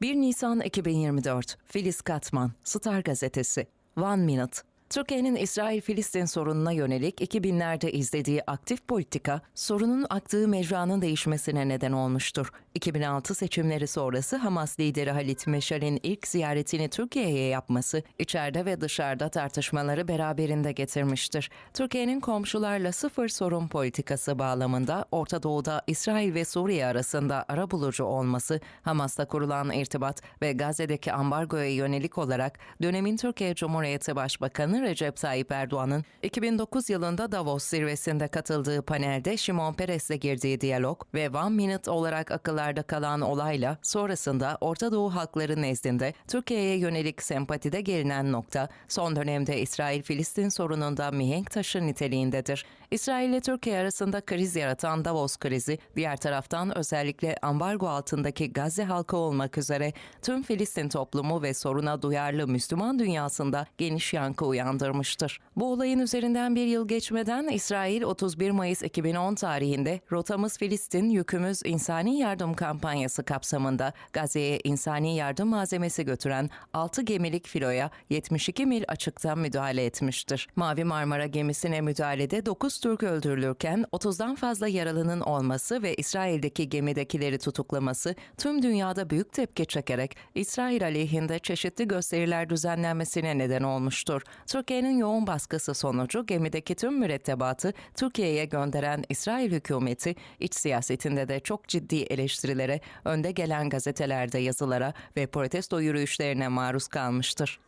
1 Nisan 2024 Filiz Katman, Star Gazetesi, One Minute. Türkiye'nin İsrail-Filistin sorununa yönelik 2000'lerde izlediği aktif politika, sorunun aktığı mecranın değişmesine neden olmuştur. 2006 seçimleri sonrası Hamas lideri Halit Meşal'in ilk ziyaretini Türkiye'ye yapması, içeride ve dışarıda tartışmaları beraberinde getirmiştir. Türkiye'nin komşularla sıfır sorun politikası bağlamında Orta Doğu'da İsrail ve Suriye arasında arabulucu olması, Hamas'ta kurulan irtibat ve Gazze'deki ambargoya yönelik olarak dönemin Türkiye Cumhuriyeti Başbakanı Recep Tayyip Erdoğan'ın 2009 yılında Davos zirvesinde katıldığı panelde Şimon Peres'le girdiği diyalog ve One Minute olarak akıllarda kalan olayla sonrasında Orta Doğu halkları nezdinde Türkiye'ye yönelik sempatide gelinen nokta son dönemde İsrail-Filistin sorununda mihenk taşı niteliğindedir. İsrail ile Türkiye arasında kriz yaratan Davos krizi, diğer taraftan özellikle ambargo altındaki Gazze halkı olmak üzere tüm Filistin toplumu ve soruna duyarlı Müslüman dünyasında geniş yankı uyandırmıştır. Bu olayın üzerinden bir yıl geçmeden İsrail 31 Mayıs 2010 tarihinde Rotamız Filistin Yükümüz İnsani Yardım kampanyası kapsamında Gazze'ye insani yardım malzemesi götüren 6 gemilik filoya 72 mil açıktan müdahale etmiştir. Mavi Marmara gemisine müdahalede 9 Türk öldürülürken 30'dan fazla yaralının olması ve İsrail'deki gemidekileri tutuklaması tüm dünyada büyük tepki çekerek İsrail aleyhinde çeşitli gösteriler düzenlenmesine neden olmuştur. Türkiye'nin yoğun baskısı sonucu gemideki tüm mürettebatı Türkiye'ye gönderen İsrail hükümeti iç siyasetinde de çok ciddi eleştirilere, önde gelen gazetelerde yazılara ve protesto yürüyüşlerine maruz kalmıştır.